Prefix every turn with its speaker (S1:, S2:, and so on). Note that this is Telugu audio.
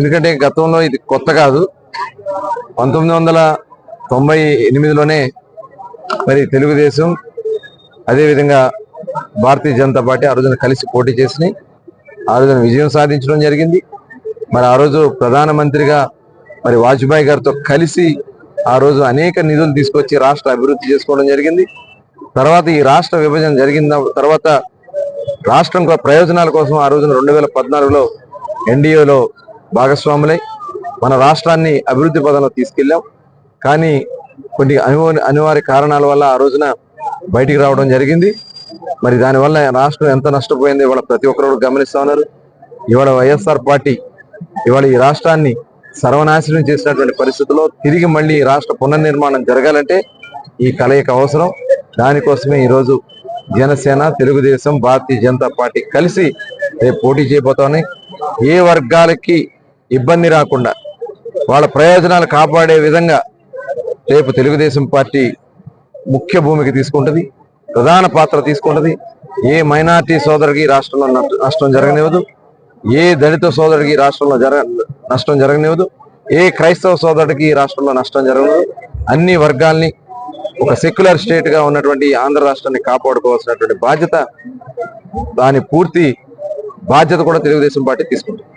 S1: ఎందుకంటే గతంలో ఇది కొత్త కాదు. పంతొమ్మిది వందల తొంభై ఎనిమిదిలోనే మరి తెలుగుదేశం అదేవిధంగా భారతీయ జనతా పార్టీ ఆ రోజున కలిసి పోటీ చేసినాయి ఆ రోజున విజయం సాధించడం జరిగింది. మరి ఆ రోజు ప్రధానమంత్రిగా మరి వాజ్పేయి గారితో కలిసి ఆ రోజు అనేక నిధులు తీసుకొచ్చి రాష్ట్ర అభివృద్ధి చేసుకోవడం జరిగింది. తర్వాత ఈ రాష్ట్ర విభజన జరిగిన తర్వాత రాష్ట్రం ప్రయోజనాల కోసం ఆ రోజున రెండు వేల పద్నాలుగులో ఎన్డీఏలో భాగస్వాములై మన రాష్ట్రాన్ని అభివృద్ధి పదంలో తీసుకెళ్ళాం. కానీ కొన్ని అనివార్య అనివార్య కారణాల వల్ల ఆ రోజున బయటికి రావడం జరిగింది. మరి దానివల్ల రాష్ట్రం ఎంత నష్టపోయింది ఇవాళ ప్రతి ఒక్కరు గమనిస్తా ఉన్నారు. ఇవాళ వైఎస్ఆర్ పార్టీ ఇవాళ ఈ రాష్ట్రాన్ని సర్వనాశనం చేసినటువంటి పరిస్థితుల్లో తిరిగి మళ్ళీ ఈ రాష్ట్ర పునర్నిర్మాణం జరగాలంటే ఈ కలయిక అవసరం. దానికోసమే ఈరోజు జనసేన తెలుగుదేశం భారతీయ జనతా పార్టీ కలిసి రేపు పోటీ చేయబోతామని ఏ వర్గాలకి ఇబ్బంది రాకుండా వాళ్ళ ప్రయోజనాలు కాపాడే విధంగా రేపు తెలుగుదేశం పార్టీ ముఖ్య భూమికి తీసుకుంటుంది ప్రధాన పాత్ర తీసుకుంటది. ఏ మైనార్టీ సోదరికి రాష్ట్రంలో నష్ట- నష్టం జరగనివ్వదు ఏ దళిత సోదరికి రాష్ట్రంలో జరగ నష్టం జరగనివ్వదు ఏ క్రైస్తవ సోదరుడికి ఈ రాష్ట్రంలో నష్టం జరగదు అన్ని వర్గాల్ని ఒక సెక్యులర్ స్టేట్గా ఉన్నటువంటి ఆంధ్ర రాష్ట్రాన్ని కాపాడుకోవాల్సినటువంటి బాధ్యత దాని పూర్తి బాధ్యత కూడా తెలుగుదేశం పార్టీ తీసుకుంటుంది.